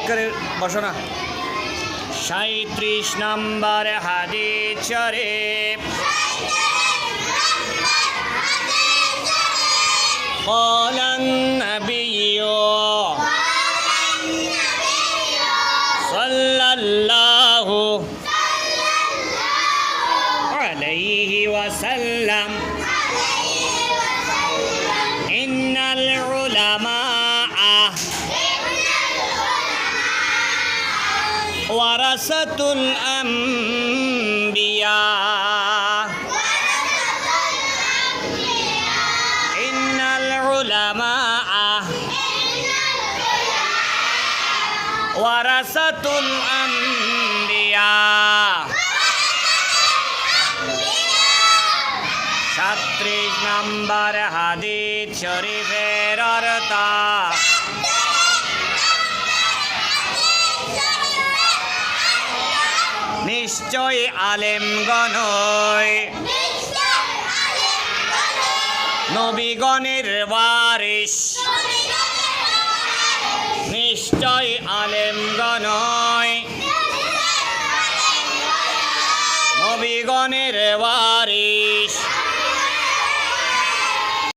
ঠিক করে বসো না সাঁত্রিশ নম্বর হাদিস শরীফ قال النبي صلى الله عليه وسلم إن العلماء ওয়ারাসাতুল আম্বিয়া। ইন্নাল উলামা ওয়ারাসাতুল আম্বিয়া। সাত্রিশ নম্বর হাদিদ শরীফের অর্থ। নিশ্চয় আলেমগণই নবীগণের বারিশ নিশ্চয় আলেমগণই নবীগণের বারিশ